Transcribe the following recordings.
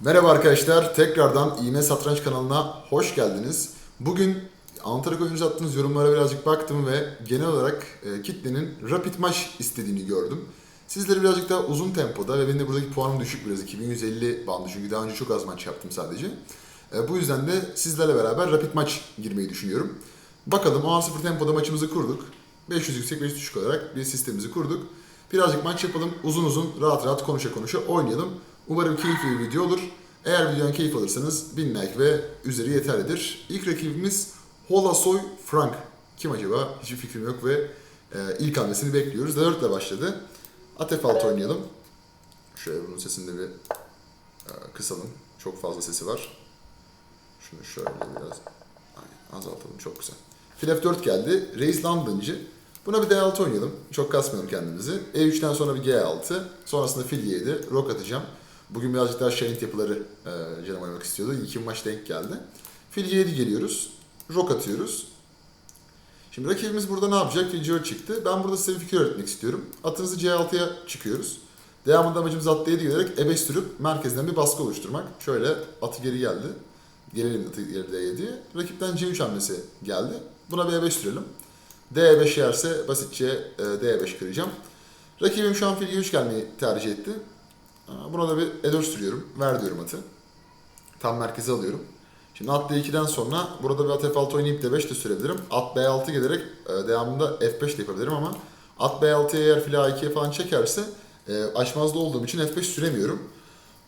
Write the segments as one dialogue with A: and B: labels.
A: Merhaba arkadaşlar, tekrardan İğne Satranç kanalına hoş geldiniz. Bugün Antalya'da oyuncu attığınız yorumlara birazcık baktım ve genel olarak e, kitlenin rapid maç istediğini gördüm. Sizleri birazcık daha uzun tempoda ve benim de buradaki puanım düşük biraz 2150 bandı çünkü daha önce çok az maç yaptım sadece. E, bu yüzden de sizlerle beraber rapid maç girmeyi düşünüyorum. Bakalım A0 tempoda maçımızı kurduk. 500 yüksek 500 düşük olarak bir sistemimizi kurduk. Birazcık maç yapalım, uzun uzun, rahat rahat konuşa konuşa oynayalım. Umarım keyifli bir video olur. Eğer videodan keyif alırsanız 1000 like ve üzeri yeterlidir. İlk rakibimiz Holasoy Frank. Kim acaba? Hiçbir fikrim yok ve e, ilk hamlesini bekliyoruz. D4 ile başladı. Atef altı oynayalım. Şöyle bunun sesini de bir e, kısalım. Çok fazla sesi var. Şunu şöyle biraz azaltalım. Çok güzel. Fil F4 geldi. Reis London'cı. Buna bir D6 oynayalım. Çok kasmayalım kendimizi. E3'ten sonra bir G6. Sonrasında fil G7. Rok atacağım. Bugün birazcık daha şahit yapıları e, canım oynamak istiyordu. İki maç denk geldi. Fil G7 geliyoruz. Rok atıyoruz. Şimdi rakibimiz burada ne yapacak? Fil C4 çıktı. Ben burada size bir fikir öğretmek istiyorum. Atınızı C6'ya çıkıyoruz. Devamında amacımız at D7 gelerek E5 sürüp merkezden bir baskı oluşturmak. Şöyle atı geri geldi. Gelelim atı geri D7'ye. Rakipten C3 hamlesi geldi. Buna bir E5 sürelim. D5 yerse basitçe e, D5 kıracağım. Rakibim şu an fil G3 gelmeyi tercih etti. Buna da bir E4 sürüyorum. Ver diyorum atı. Tam merkeze alıyorum. Şimdi at D2'den sonra burada bir at F6 oynayıp D5 de sürebilirim. At B6 gelerek e, devamında F5 de yapabilirim ama at B6'ya eğer fil A2'ye falan çekerse e, açmazda olduğum için F5 süremiyorum.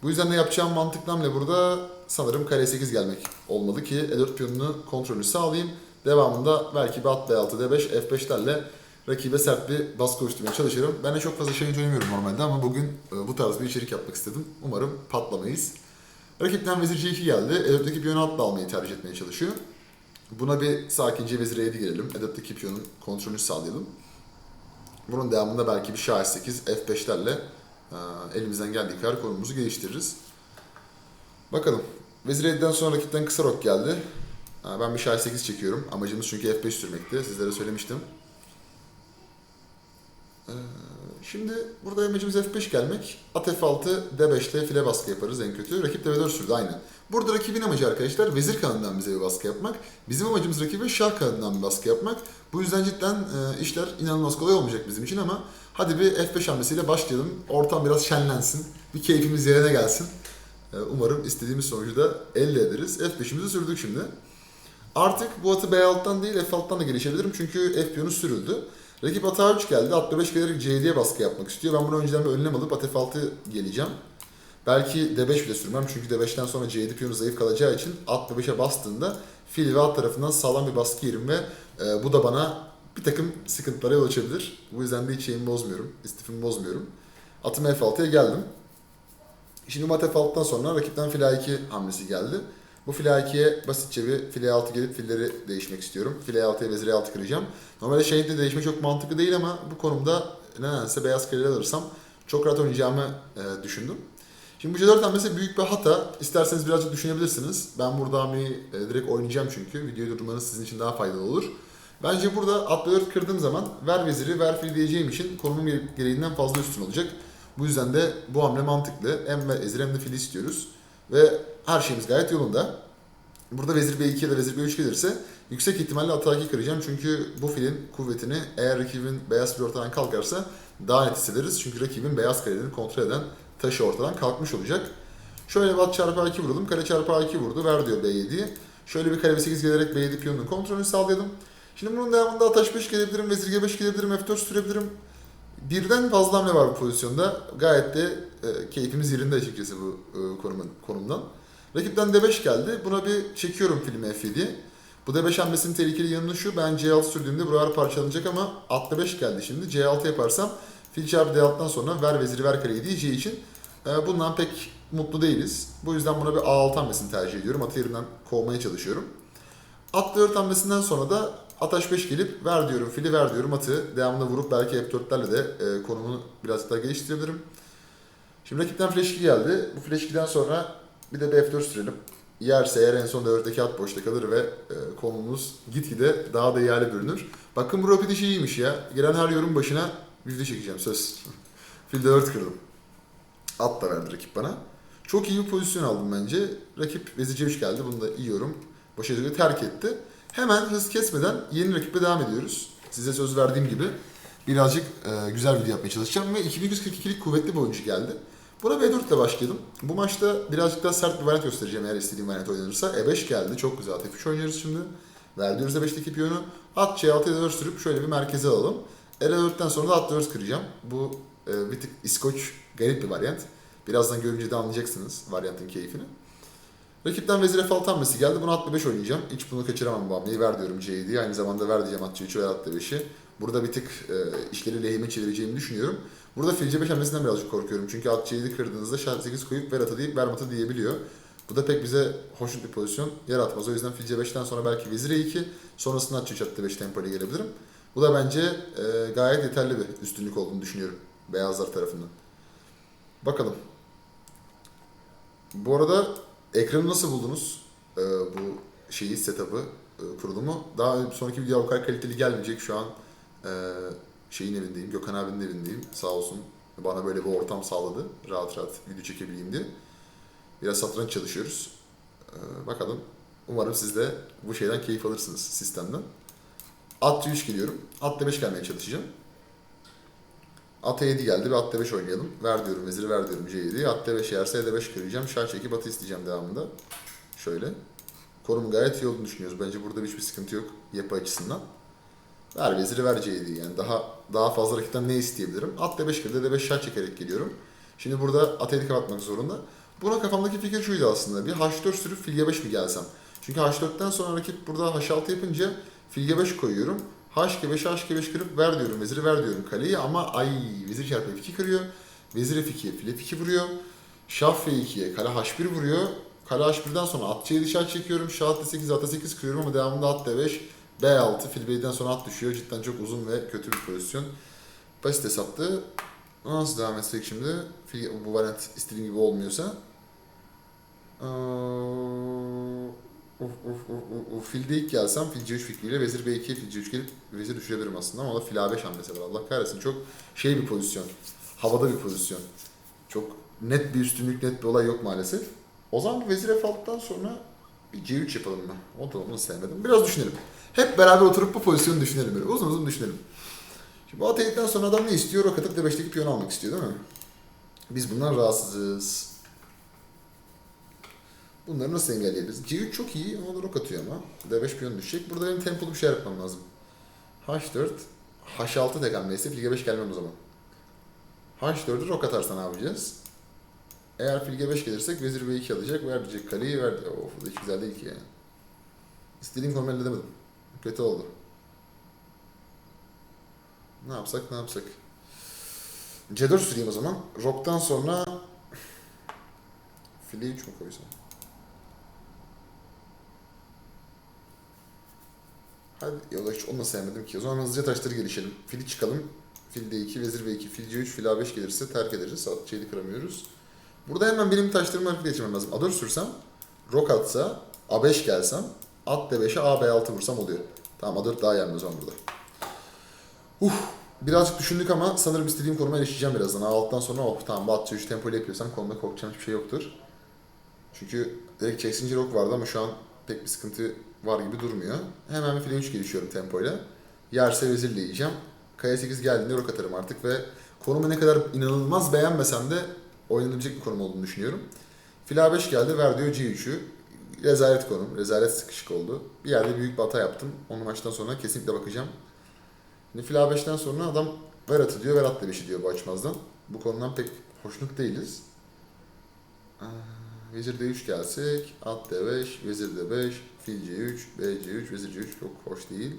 A: Bu yüzden de yapacağım mantıklı hamle burada sanırım kare 8 gelmek olmalı ki E4 piyonunu kontrolünü sağlayayım. Devamında belki bir at B6, D5, F5'lerle rakibe sert bir baskı oluşturmaya çalışırım. Ben de çok fazla şey oynamıyorum normalde ama bugün e, bu tarz bir içerik yapmak istedim. Umarım patlamayız. Rakipten vezir C2 geldi. E4'teki piyonu atla almayı tercih etmeye çalışıyor. Buna bir sakince vezir E7 gelelim. E4'teki piyonun kontrolünü sağlayalım. Bunun devamında belki bir şah 8, F5'lerle e, elimizden geldiği kadar konumumuzu geliştiririz. Bakalım. Vezir 7'den sonra rakipten kısa rok geldi. Ha, Ben bir şah 8 çekiyorum. Amacımız çünkü F5 sürmekti. Sizlere söylemiştim. Ee, Şimdi burada amacımız F5 gelmek. At F6, D5 ile file baskı yaparız en kötü. Rakip de V4 sürdü aynı. Burada rakibin amacı arkadaşlar vezir kanadından bize bir baskı yapmak. Bizim amacımız rakibe şah kanadından bir baskı yapmak. Bu yüzden cidden e, işler inanılmaz kolay olmayacak bizim için ama hadi bir F5 hamlesiyle başlayalım. Ortam biraz şenlensin. Bir keyfimiz yerine gelsin. E, Umarım istediğimiz sonucu da elde ederiz. F5'imizi sürdük şimdi. Artık bu atı B6'dan değil F6'dan da gelişebilirim çünkü F piyonu sürüldü. Rakip at A3 geldi. At B5 gelerek C7'ye baskı yapmak istiyor. Ben bunu önceden bir önlem alıp at F6 geleceğim. Belki D5 bile sürmem çünkü D5'ten sonra C7 piyonu zayıf kalacağı için at B5'e bastığında fil ve at tarafından sağlam bir baskı yerim ve e, bu da bana bir takım sıkıntılara yol açabilir. Bu yüzden de hiç şeyimi bozmuyorum, istifimi bozmuyorum. Atım F6'ya geldim. Şimdi mat F6'dan sonra rakipten fil A2 hamlesi geldi. Bu fil A2'ye basitçe bir fil A6 gelip filleri değişmek istiyorum. Fil A6'ya vezir A6 kıracağım. Normalde şehitle değişme çok mantıklı değil ama bu konumda nedense beyaz kareleri alırsam çok rahat oynayacağımı e, düşündüm. Şimdi bu C4 hamlesi büyük bir hata. İsterseniz birazcık düşünebilirsiniz. Ben burada hamleyi e, direkt oynayacağım çünkü. Videoyu durdurmanız sizin için daha faydalı olur. Bence burada at B4 kırdığım zaman ver veziri ver fil diyeceğim için konumum gere- gereğinden fazla üstün olacak. Bu yüzden de bu hamle mantıklı. Hem vezir hem de fil istiyoruz. Ve her şeyimiz gayet yolunda. Burada vezir B2 ya da vezir B3 gelirse yüksek ihtimalle at A2 kıracağım. Çünkü bu filin kuvvetini eğer rakibin beyaz fil ortadan kalkarsa daha net hissederiz. Çünkü rakibin beyaz karelerini kontrol eden taşı ortadan kalkmış olacak. Şöyle bir at çarpı A2 vurdum. Kare çarpı A2 vurdu. Ver diyor B7'yi. Şöyle bir kare B8 gelerek B7 piyonunun kontrolünü sağlayalım. Şimdi bunun devamında at H5 gelebilirim. Vezir G5 gelebilirim. F4 sürebilirim. Birden fazla hamle var bu pozisyonda. Gayet de e, keyfimiz yerinde açıkçası bu e, konumun, konumdan. Rakipten D5 geldi. Buna bir çekiyorum filmi F7. Bu D5 hamlesinin tehlikeli yanı şu. Ben C6 sürdüğümde buralar parçalanacak ama at D5 geldi şimdi. C6 yaparsam fil çarpı D6'dan sonra ver veziri ver kareyi diyeceği için e, bundan pek mutlu değiliz. Bu yüzden buna bir A6 hamlesini tercih ediyorum. Atı yerinden kovmaya çalışıyorum. At D4 hamlesinden sonra da at H5 gelip ver diyorum fili ver diyorum atı. Devamında vurup belki F4'lerle de e, konumunu biraz daha geliştirebilirim. Şimdi rakipten flash 2 geldi. Bu flash 2'den sonra bir de bir F4 sürelim. Yerse eğer en son D4'teki at boşta kalır ve e, konumuz gitgide daha da iyi hale bürünür. Bakın bu rapid işi iyiymiş ya. Gelen her yorum başına yüzde çekeceğim söz. Fil D4 kırdım. At da verdi rakip bana. Çok iyi bir pozisyon aldım bence. Rakip vezir C3 geldi. Bunu da yiyorum. Başarıyla terk etti. Hemen hız kesmeden yeni rakiple devam ediyoruz. Size söz verdiğim gibi birazcık e, güzel video yapmaya çalışacağım ve 2242'lik kuvvetli bir oyuncu geldi. Buna B4 ile başlayalım. Bu maçta birazcık daha sert bir variant göstereceğim eğer istediğim variant oynanırsa. E5 geldi. Çok güzel. F3 oynuyoruz şimdi. Verdiyoruz E5'teki piyonu. At C6'ya 4 sürüp şöyle bir merkeze alalım. E4'ten sonra da at 4 kıracağım. Bu e, bir tık İskoç garip bir varyant. Birazdan görünce de anlayacaksınız varyantın keyfini. Rakipten vezir F6 hamlesi geldi. Bunu at 5 oynayacağım. Hiç bunu kaçıramam bu hamleyi. Ver diyorum C'yi diye. Aynı zamanda ver diyeceğim at C3 ve at 5'i. Burada bir tık e, işleri lehime çevireceğimi düşünüyorum. Burada fil C5 hamlesinden birazcık korkuyorum. Çünkü at C7 kırdığınızda şah 8 koyup ver atı deyip ver matı diyebiliyor. Bu da pek bize hoş bir pozisyon yaratmaz. O yüzden fil C5'ten sonra belki vezir E2 sonrasında at C3 at 5 tempo gelebilirim. Bu da bence e, gayet yeterli bir üstünlük olduğunu düşünüyorum. Beyazlar tarafından. Bakalım. Bu arada ekranı nasıl buldunuz? Ee, bu şeyi, setup'ı, e, kurulumu. Daha sonraki video o kadar kaliteli gelmeyecek. Şu an e, şeyin evindeyim, Gökhan abinin evindeyim. Sağ olsun bana böyle bir ortam sağladı. Rahat rahat video çekebileyim diye. Biraz satranç çalışıyoruz. Ee, bakalım. Umarım siz de bu şeyden keyif alırsınız sistemden. At 3 geliyorum. At 5 gelmeye çalışacağım. At 7 geldi ve at 5 oynayalım. Ver diyorum veziri ver diyorum C7. At 5 yerse E 5 kıracağım. Şah çekip atı isteyeceğim devamında. Şöyle. Konumu gayet iyi olduğunu düşünüyoruz. Bence burada hiçbir sıkıntı yok yapı açısından. Ver veziri ver C7 yani. Daha daha fazla rakipten ne isteyebilirim? At D5 kırdı. D5 şah çekerek geliyorum. Şimdi burada at 7 kapatmak zorunda. Buna kafamdaki fikir şuydu aslında. Bir H4 sürüp fil G5 mi gelsem? Çünkü H4'ten sonra rakip burada H6 yapınca fil G5 koyuyorum. H-G5, H-G5 kırıp ver diyorum, veziri ver diyorum kaleyi ama ay vezir çarpı F2 kırıyor. Vezir F2'ye fil F2 vuruyor. Şah F2'ye kale H1 vuruyor. Kale H1'den sonra at C7 şah çekiyorum. Şah D8, at D8 kırıyorum ama devamında at D5, B6, fil B7'den sonra at düşüyor. Cidden çok uzun ve kötü bir pozisyon. Basit hesaptı. Nasıl devam etsek şimdi? Fil, bu variant istediğim gibi olmuyorsa. Ee, uf uf uf uf. Filde ilk gelsem fil C3 fikriyle vezir B2'ye fil C3 gelip vezir düşürebilirim aslında ama o da fil A5 hamlesi var. Allah kahretsin çok şey bir pozisyon. Havada bir pozisyon. Çok net bir üstünlük, net bir olay yok maalesef. O zaman bu vezir F6'dan sonra bir C3 yapalım mı? O da onu sevmedim. Biraz düşünelim. Hep beraber oturup bu pozisyonu düşünelim böyle. Uzun uzun düşünelim. Şimdi bu atayitten sonra adam ne istiyor? Rok atıp D5'teki piyonu almak istiyor değil mi? Biz bundan rahatsızız. Bunları nasıl engelleyebiliriz? C3 çok iyi ama rok atıyor ama. D5 piyon düşecek. Burada benim tempolu bir şey yapmam lazım. H4, H6 tek hamleyse fil G5 gelmem o zaman. H4'ü rok atarsa ne yapacağız? Eğer fil G5 gelirsek vezir B2 alacak. Ver diyecek kaleyi ver. Of bu da hiç güzel değil ki yani. İstediğim elde edemedim. Kötü oldu. Ne yapsak ne yapsak? C4 süreyim o zaman. Rock'tan sonra fili 3 mü koysam? Hadi yola hiç onu da sevmedim ki. O zaman hızlıca taşları gelişelim. Fili çıkalım. Fil D2, vezir B2, fil C3, fil A5 gelirse terk ederiz. At C'yi kıramıyoruz. Burada hemen benim taşlarımı harekete geçirmem lazım. A4 sürsem, rok atsa, A5 gelsem, at D5'e A B6 vursam oluyor. Tamam A4 daha gelmez o zaman burada. Uh, birazcık düşündük ama sanırım istediğim konuma erişeceğim birazdan. A6'dan sonra oh tamam bu at C3 tempo ile yapıyorsam konuda korkacağım hiçbir şey yoktur. Çünkü direkt çeksince rok vardı ama şu an pek bir sıkıntı var gibi durmuyor. Hemen bir file 3 gelişiyorum tempoyla. Yerse vezirle yiyeceğim. Kaya 8 geldiğinde rok atarım artık ve konumu ne kadar inanılmaz beğenmesem de oynanabilecek bir konum olduğunu düşünüyorum. Fil A5 geldi, ver diyor C3'ü. Rezalet konum, rezalet sıkışık oldu. Bir yerde büyük bir hata yaptım. Onu maçtan sonra kesinlikle bakacağım. Şimdi fil A5'ten sonra adam ver atı diyor, ver at D5'i diyor bu açmazdan. Bu konudan pek hoşnut değiliz. Aa, Vezir D3 gelsek, at D5, vezir D5, fil C3, B C3, vezir C3 çok hoş değil.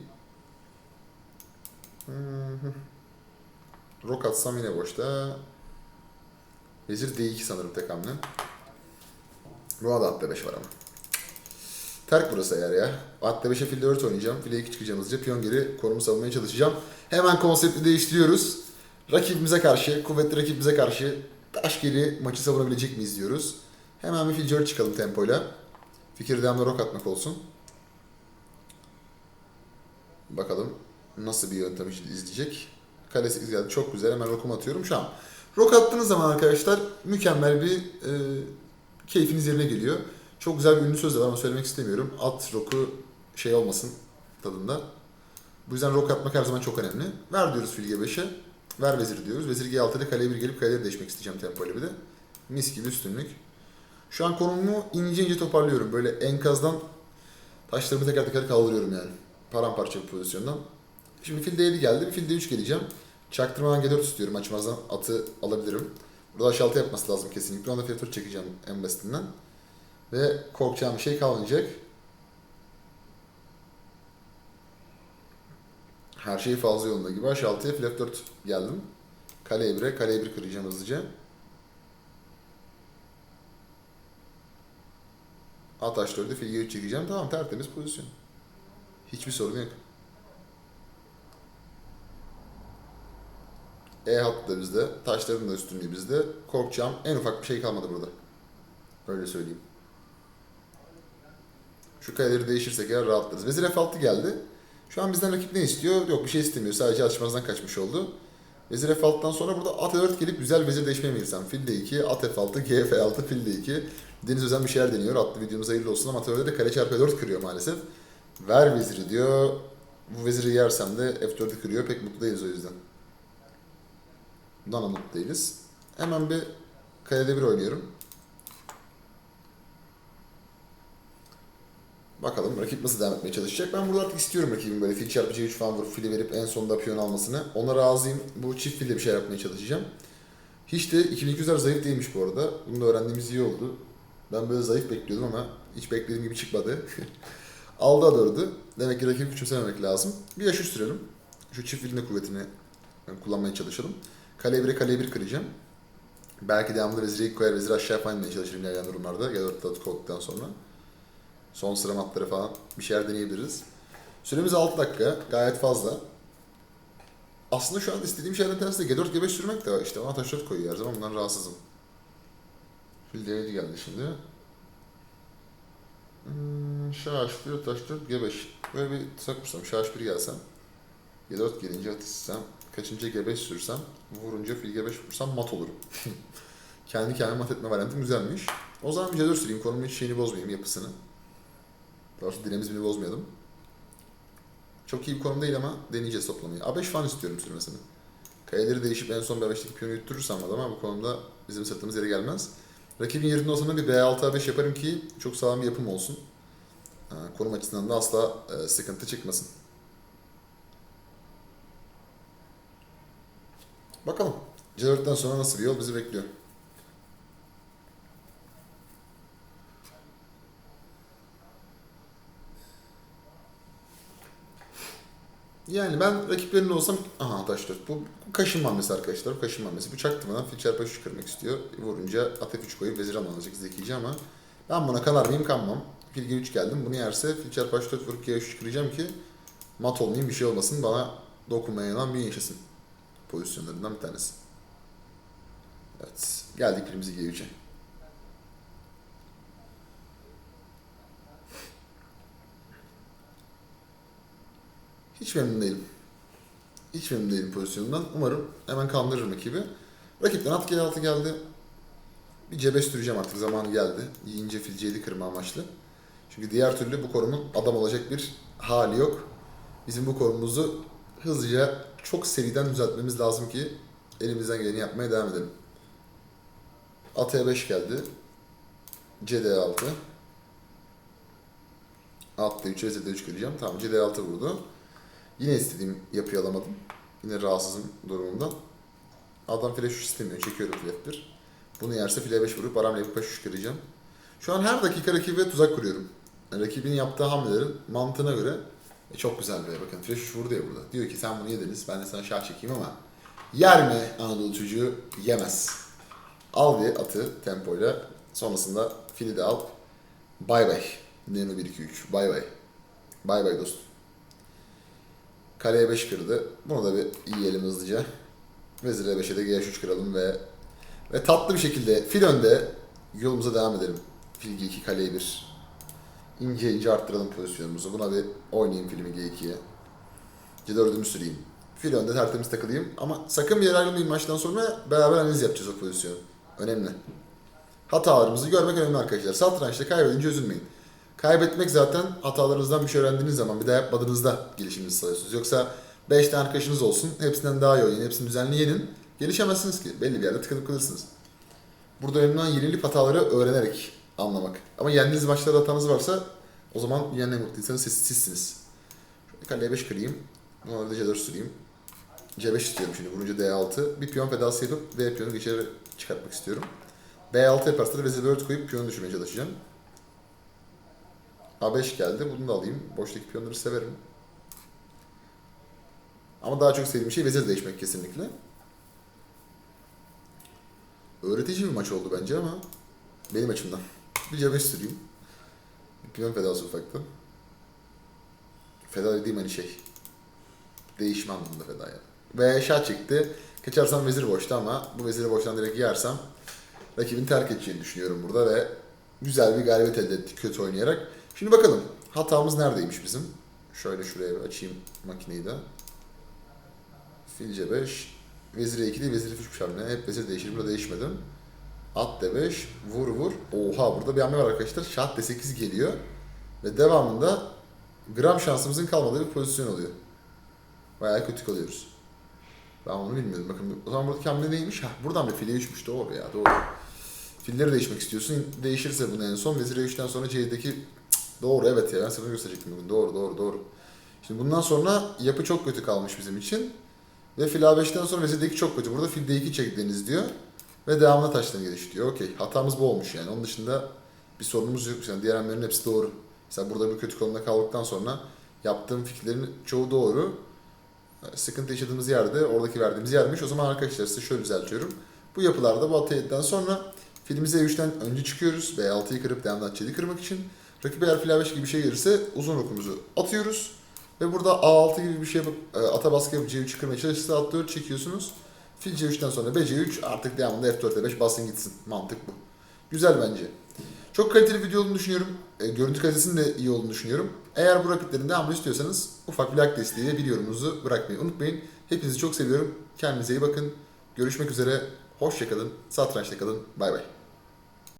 A: Rok atsam yine boşta. Vezir D2 sanırım tek hamle. Buna da at D5 var ama. Terk burası eğer ya. At D5'e fil 4 oynayacağım. File 2 çıkacağım hızlıca. Piyon geri konumu savunmaya çalışacağım. Hemen konsepti değiştiriyoruz. Rakibimize karşı, kuvvetli rakibimize karşı taş geri maçı savunabilecek miyiz diyoruz. Hemen bir fil 4 çıkalım tempoyla. Fikir devamlı rok atmak olsun. Bakalım nasıl bir yöntem izleyecek. Kale 8 geldi. Çok güzel. Hemen rokumu atıyorum şu an. Rok attığınız zaman arkadaşlar mükemmel bir e, keyfiniz yerine geliyor. Çok güzel bir ünlü söz de var ama söylemek istemiyorum. At roku şey olmasın tadında. Bu yüzden rok atmak her zaman çok önemli. Ver diyoruz fil G5'e. Ver vezir diyoruz. Vezir G6 ile kaleye bir gelip kaleleri değişmek isteyeceğim tempoyla bir de. Mis gibi üstünlük. Şu an konumumu ince ince toparlıyorum. Böyle enkazdan taşlarımı teker teker kaldırıyorum yani. Paramparça bir pozisyondan. Şimdi fil D7 geldi. Bir fil D3 geleceğim. Çaktırmadan G4 istiyorum. Açmazdan atı alabilirim. Burada H6 yapması lazım kesinlikle. Onda F4 çekeceğim en basitinden. Ve korkacağım bir şey kalmayacak. Her şey fazla yolunda gibi. H6'ya fil F4 geldim. Kaleye 1'e, kaleye 1 kıracağım hızlıca. At H4'e fil G3 çekeceğim. Tamam tertemiz pozisyon. Hiçbir sorun yok. E hattı da bizde. Taşların da üstünlüğü bizde. Korkacağım en ufak bir şey kalmadı burada. Öyle söyleyeyim. Şu kareleri değişirsek eğer rahatlarız. Vezir F6 geldi. Şu an bizden rakip ne istiyor? Yok bir şey istemiyor. Sadece atışmazdan kaçmış oldu. Vezir F6'dan sonra burada at F4 gelip güzel vezir değişmeye mi girsem? Fil D2, at F6, G F6, fil D2. Deniz Özen bir şeyler deniyor. Atlı videomuz hayırlı olsun ama at F4'de de kale çarpı F4 kırıyor maalesef. Ver veziri diyor. Bu veziri yersem de F4'ü kırıyor. Pek mutlu değiliz o yüzden. Bundan da mutlu değiliz. Hemen bir kalede bir oynuyorum. Bakalım rakip nasıl devam etmeye çalışacak. Ben burada artık istiyorum rakibin böyle fil çarpı C3 falan vurup fili verip en sonunda piyon almasını. Ona razıyım. Bu çift filde bir şey yapmaya çalışacağım. Hiç de 2200'ler zayıf değilmiş bu arada. Bunu da öğrendiğimiz iyi oldu. Ben böyle zayıf bekliyordum ama hiç beklediğim gibi çıkmadı. Aldı A4'ü. Demek ki rakibi küçümsememek lazım. Bir yaş sürelim. Şu çift filin kuvvetini kullanmaya çalışalım. Kale 1'e kale 1 kıracağım. Belki devamında veziri koyar, veziri aşağı falan çalışırım ilerleyen durumlarda. Ya 4 at koyduktan sonra. Son sıra matları falan bir şeyler deneyebiliriz. Süremiz 6 dakika. Gayet fazla. Aslında şu an istediğim şeylerden tanesi de G4 G5 sürmek de var. İşte ona taş 4 koyuyor her zaman bundan rahatsızım. Fil D7 geldi şimdi. Hmm, şah H1, taş 4, G5. Böyle bir tuzak kursam. Şah H1 gelsem. G4 gelince atışsam. Kaçıncı G5 sürsem. Vurunca fil G5 vursam mat olurum. Kendi kendime mat etme variantım güzelmiş. O zaman bir C4 süreyim. Konumun hiç şeyini bozmayayım yapısını. Doğrusu dinamizmini bozmayalım. Çok iyi bir konum değil ama deneyeceğiz toplamayı. A5 falan istiyorum sürmesini. Kayaları değişip en son B5'teki piyonu yutturursam ama bu konumda bizim sırtımız yere gelmez. Rakibin yerinde olsam da bir B6 A5 yaparım ki çok sağlam bir yapım olsun. Ha, Konum açısından da asla e, sıkıntı çıkmasın. Bakalım. C4'ten sonra nasıl bir yol bizi bekliyor. Yani ben rakiplerinde olsam aha taş dört. Bu, kaşınma hamlesi arkadaşlar. Bu kaşınma hamlesi. Bu çaktırmadan fil çarpı H3 kırmak istiyor. Vurunca at F3 koyup vezir alınacak zekice ama ben buna kanar mıyım kanmam. Fil G3 geldim. Bunu yerse fil çarpı H4 vurup G3 kıracağım ki mat olmayayım bir şey olmasın. Bana dokunmayan bir yaşasın. Pozisyonlarından bir tanesi. Evet. Geldik kırmızı G3'e. Hiç memnun değilim. Hiç memnun değilim pozisyonundan. Umarım hemen kandırırım rakibi. Rakipten at G6 geldi. Bir C5 süreceğim artık zamanı geldi. Yiyince fil C7 kırma amaçlı. Çünkü diğer türlü bu korumun adam olacak bir hali yok. Bizim bu korumuzu hızlıca çok seriden düzeltmemiz lazım ki elimizden geleni yapmaya devam edelim. At E5 geldi. CD6. At D3, Z D3 kıracağım. Tamam CD6 vurdu. Yine istediğim yapıyı alamadım. Yine rahatsızım durumundan. Adam flash 3 istemiyor. Çekiyorum flash 1. Bunu yerse file 5 vurup aramla yapıp 3 kıracağım. Şu an her dakika rakibe tuzak kuruyorum. Yani rakibin yaptığı hamlelerin mantığına göre e, çok güzel be. Bakın flash 3 vurdu ya burada. Diyor ki sen bunu yediniz. Ben de sana şah çekeyim ama yer mi Anadolu çocuğu? Yemez. Al bir atı tempoyla. Sonrasında fili de al. Bay bay. Nemo 1 2 3. Bay bay. Bay bay dostum. Kaleye 5 kırdı. Bunu da bir yiyelim hızlıca. Vezire 5'e de G3 kıralım ve ve tatlı bir şekilde fil önde yolumuza devam edelim. Fil G2 kaleye 1. İnce ince arttıralım pozisyonumuzu. Buna bir oynayayım filmi G2'ye. C4'ümü süreyim. Fil önde tertemiz takılayım. Ama sakın bir yere ayrılmayın maçtan sonra beraber analiz yapacağız o pozisyonu. Önemli. Hatalarımızı görmek önemli arkadaşlar. Satrançta kaybedince üzülmeyin. Kaybetmek zaten hatalarınızdan bir şey öğrendiğiniz zaman bir daha yapmadığınızda gelişiminizi sağlıyorsunuz. Yoksa 5 tane arkadaşınız olsun, hepsinden daha iyi oynayın, hepsini düzenli yenin. Gelişemezsiniz ki. Belli bir yerde tıkanıp kalırsınız. Burada önemli olan yenilip hataları öğrenerek anlamak. Ama yendiğiniz maçlarda hatanız varsa o zaman dünyanın en siz, sizsiniz. Şöyle kaleye 5 kırayım. Buna da C4 süreyim. C5 istiyorum şimdi. Vurunca D6. Bir piyon fedası yapıp D piyonu geçeri çıkartmak istiyorum. B6 yaparsa da vezir 4 koyup piyonu düşürmeye çalışacağım. A5 geldi. Bunu da alayım. Boştaki piyonları severim. Ama daha çok sevdiğim şey vezir değişmek kesinlikle. Öğretici bir maç oldu bence ama benim açımdan. Bir C5 süreyim. Bir piyon fedası ufaktan. Feda dediğim hani şey. Değişme anlamında feda yani. Ve şah çekti. Kaçarsam vezir boşta ama bu veziri boştan direkt yersem rakibin terk edeceğini düşünüyorum burada ve güzel bir galibiyet elde ettik kötü oynayarak. Şimdi bakalım hatamız neredeymiş bizim? Şöyle şuraya açayım makineyi de. Fil C5. Vezir E2 değil, vezir F3 hamle. Hep vezir değişir. Burada değişmedim. At D5. Vur vur. Oha burada bir hamle var arkadaşlar. Şah D8 geliyor. Ve devamında gram şansımızın kalmadığı bir pozisyon oluyor. Bayağı kötü kalıyoruz. Ben onu bilmiyordum. Bakın o zaman buradaki hamle neymiş? Hah, buradan bir file 3'müş. Doğru ya doğru. Filleri değişmek istiyorsun. Değişirse bunu en son. Vezir E3'ten sonra C'deki... Doğru evet ya ben sana gösterecektim bugün. Doğru doğru doğru. Şimdi bundan sonra yapı çok kötü kalmış bizim için. Ve fil A5'ten sonra vezir D2 çok kötü. Burada fil D2 çektiğiniz diyor. Ve devamlı taştan geliş diyor. Okey. Hatamız bu olmuş yani. Onun dışında bir sorunumuz yok. Yani diğer hamlelerin hepsi doğru. Mesela burada bir kötü konumda kaldıktan sonra yaptığım fikirlerin çoğu doğru. Sıkıntı yaşadığımız yerde oradaki verdiğimiz yermiş. O zaman arkadaşlar size şöyle düzeltiyorum. Bu yapılarda bu atayitten sonra filimize E3'ten önce çıkıyoruz. B6'yı kırıp devamlı C'yi kırmak için. Rakip eğer fil A5 gibi bir şey gelirse uzun okumuzu atıyoruz. Ve burada A6 gibi bir şey yapıp e, ata baskı yapıp C3 kırmaya çalışırsa at 4 çekiyorsunuz. Fil C3'ten sonra B C3 artık devamında F4 F5 basın gitsin. Mantık bu. Güzel bence. Çok kaliteli video olduğunu düşünüyorum. E, görüntü kalitesinin de iyi olduğunu düşünüyorum. Eğer bu rapidlerin devamını istiyorsanız ufak bir like desteği ve bir yorumunuzu bırakmayı unutmayın. Hepinizi çok seviyorum. Kendinize iyi bakın. Görüşmek üzere. Hoşçakalın. Satrançta kalın. Bay bay.